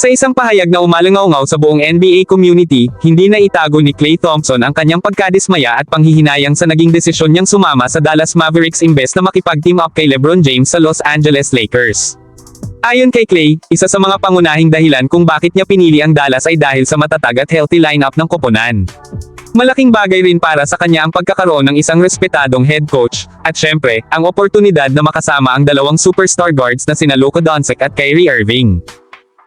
Sa isang pahayag na umalangaw sa buong NBA community, hindi na itago ni Klay Thompson ang kanyang pagkadismaya at panghihinayang sa naging desisyon niyang sumama sa Dallas Mavericks imbes na makipag-team up kay LeBron James sa Los Angeles Lakers. Ayon kay Klay, isa sa mga pangunahing dahilan kung bakit niya pinili ang Dallas ay dahil sa matatag at healthy lineup ng koponan. Malaking bagay rin para sa kanya ang pagkakaroon ng isang respetadong head coach, at syempre, ang oportunidad na makasama ang dalawang superstar guards na sina Luka Doncic at Kyrie Irving.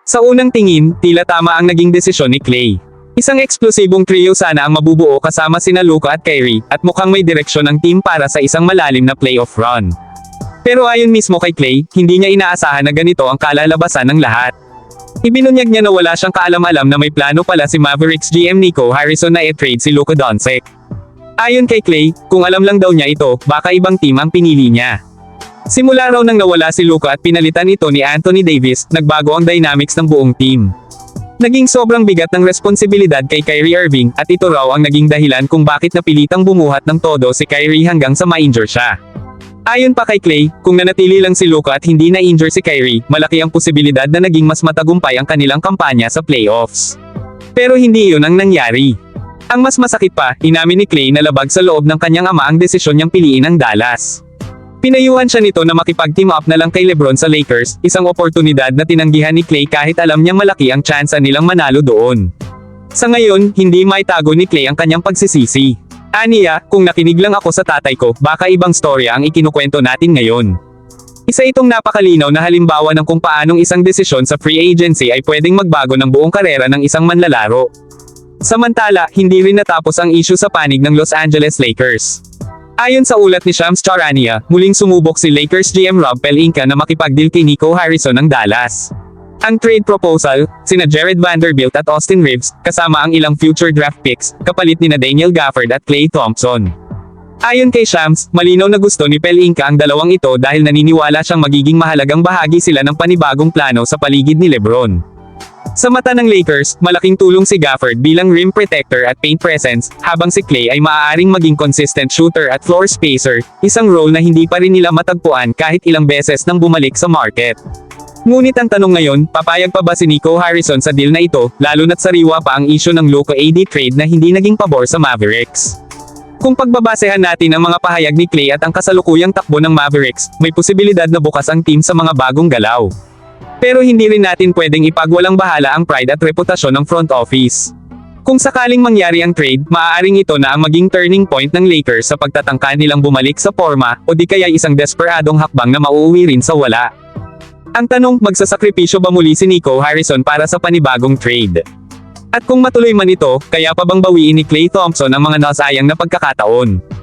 Sa unang tingin, tila tama ang naging desisyon ni Clay. Isang eksplosibong trio sana ang mabubuo kasama sina Luka at Kyrie, at mukhang may direksyon ang team para sa isang malalim na playoff run. Pero ayon mismo kay Clay, hindi niya inaasahan na ganito ang kalalabasan ng lahat. Ibinunyag niya na wala siyang kaalam-alam na may plano pala si Mavericks GM Nico Harrison na i-trade si Luka Doncic. Ayon kay Clay, kung alam lang daw niya ito, baka ibang team ang pinili niya. Simula raw nang nawala si Luka at pinalitan ito ni Anthony Davis, nagbago ang dynamics ng buong team. Naging sobrang bigat ng responsibilidad kay Kyrie Irving, at ito raw ang naging dahilan kung bakit napilitang bumuhat ng todo si Kyrie hanggang sa ma-injure siya. Ayon pa kay Clay, kung nanatili lang si Luka at hindi na-injure si Kyrie, malaki ang posibilidad na naging mas matagumpay ang kanilang kampanya sa playoffs. Pero hindi iyon ang nangyari. Ang mas masakit pa, inamin ni Clay na labag sa loob ng kanyang ama ang desisyon niyang piliin ang Dallas. Pinayuhan siya nito na makipag-team up na lang kay Lebron sa Lakers, isang oportunidad na tinanggihan ni Clay kahit alam niyang malaki ang tsansa nilang manalo doon. Sa ngayon, hindi maitago ni Clay ang kanyang pagsisisi. Aniya, kung nakinig lang ako sa tatay ko, baka ibang storya ang ikinukwento natin ngayon. Isa itong napakalinaw na halimbawa ng kung paanong isang desisyon sa free agency ay pwedeng magbago ng buong karera ng isang manlalaro. Samantala, hindi rin natapos ang issue sa panig ng Los Angeles Lakers. Ayon sa ulat ni Shams Charania, muling sumubok si Lakers GM Rob Pelinka na makipag-deal kay Nico Harrison ng Dallas. Ang trade proposal, sina Jared Vanderbilt at Austin Reeves, kasama ang ilang future draft picks, kapalit ni na Daniel Gafford at Klay Thompson. Ayon kay Shams, malinaw na gusto ni Pelinka ang dalawang ito dahil naniniwala siyang magiging mahalagang bahagi sila ng panibagong plano sa paligid ni Lebron. Sa mata ng Lakers, malaking tulong si Gafford bilang rim protector at paint presence, habang si Clay ay maaaring maging consistent shooter at floor spacer, isang role na hindi pa rin nila matagpuan kahit ilang beses nang bumalik sa market. Ngunit ang tanong ngayon, papayag pa ba si Nico Harrison sa deal na ito, lalo na't sariwa pa ang issue ng Luka AD trade na hindi naging pabor sa Mavericks. Kung pagbabasehan natin ang mga pahayag ni Clay at ang kasalukuyang takbo ng Mavericks, may posibilidad na bukas ang team sa mga bagong galaw. Pero hindi rin natin pwedeng ipagwalang bahala ang pride at reputasyon ng front office. Kung sakaling mangyari ang trade, maaaring ito na ang maging turning point ng Lakers sa pagtatangka nilang bumalik sa forma, o di kaya isang desperadong hakbang na mauuwi rin sa wala. Ang tanong, magsasakripisyo ba muli si Nico Harrison para sa panibagong trade? At kung matuloy man ito, kaya pa bang bawiin ni Klay Thompson ang mga nasayang na pagkakataon?